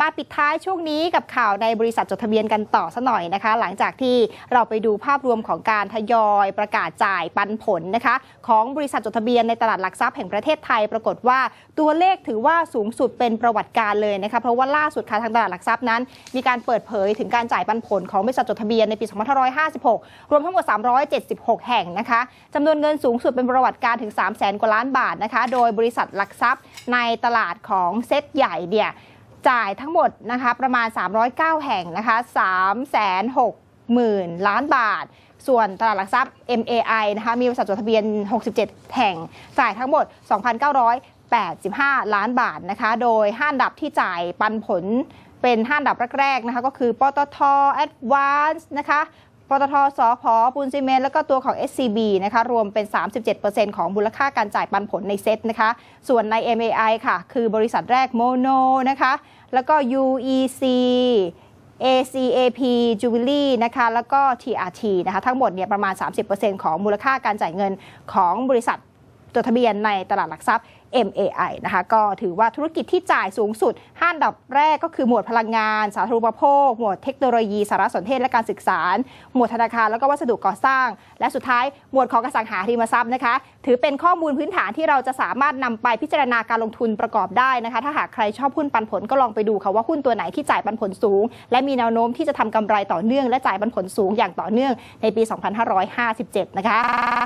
มาปิดท้ายช่วงนี้กับข่าวในบริษัทจดทะเบียนกันต่อสหน่อยนะคะ หลังจากที่เราไปดูภาพรวมของการทยอยประกาศจ่ายปันผลนะคะ ของบริษัทจดทะเบียนในตลาดหลักทรัพย์แห่งประเทศไทย ปรากฏว่าตัวเลขถือว่าสูงสุดเป็นประวัติการเลยนะคะเพราะว่าล่าสุดค่ะทางตลาดหลักทรัพย์นั้น มีการเปิดเผยถึงการจ่ายปันผลของบริษัทจดทะเบียนในปี2556 รวมทั้งหมด 376 แห่งนะคะจำนวนเงินสูงสุดเป็นประวัติการถึง 3 0 0 0 0 0กว่าล้านบาทนะคะ โดยบริษัทหลักทรัพย์ในตลาดของเซ็ตใหญ่เนี่ย จ่ายทั้งหมดนะคะประมาณ 309 แห่งนะคะ3 6 0 0 0 0 ล้านบาท ส่วนตลาดหลักทรัพย์ MAI นะคะมีบริษัทจดทะเบียน 67 แห่ง จ่ายทั้งหมด 2,985 ล้านบาทนะคะโดยห้านดับที่จ่ายปันผลเป็นห้านดับแรกๆนะคะก็คือปตท Advance นะคะ ปตทสพปูนซีเมนต์แล้วก็ตัวของ SCB นะคะรวมเป็น 37%ของมูลค่าการจ่ายปันผลในเซ็ตนะคะ ส่วนใน MAI ค่ะ คือบริษัทแรกโมโนนะคะ แล้วก็ UEC ACAP Jubilee นะคะ แล้วก็ TRT นะคะ ทั้งหมดเนี่ยประมาณ 30%ของมูลค่าการจ่ายเงินของบริษัท จดทะเบียนในตลาดหลักทรัพย์ MAI นะคะก็ถือว่าธุรกิจที่จ่ายสูงสุด5อันดับแรกก็คือหมวดพลังงาน สาธารณูปโภค หมวดเทคโนโลยีสารสนเทศและการศึกษา หมวดธนาคารแล้วก็วัสดุก่อสร้าง และสุดท้ายหมวดของอสังหาริมทรัพย์นะคะ ถือเป็นข้อมูลพื้นฐานที่เราจะสามารถนำไปพิจารณาการลงทุนประกอบได้นะคะ ถ้าหากใครชอบหุ้นปันผลก็ลองไปดูค่ะว่าหุ้นตัวไหนที่จ่ายปันผลสูง และมีแนวโน้มที่จะทำกำไรต่อเนื่องและจ่ายปันผลสูงอย่างต่อเนื่องในปี 2557 นะคะ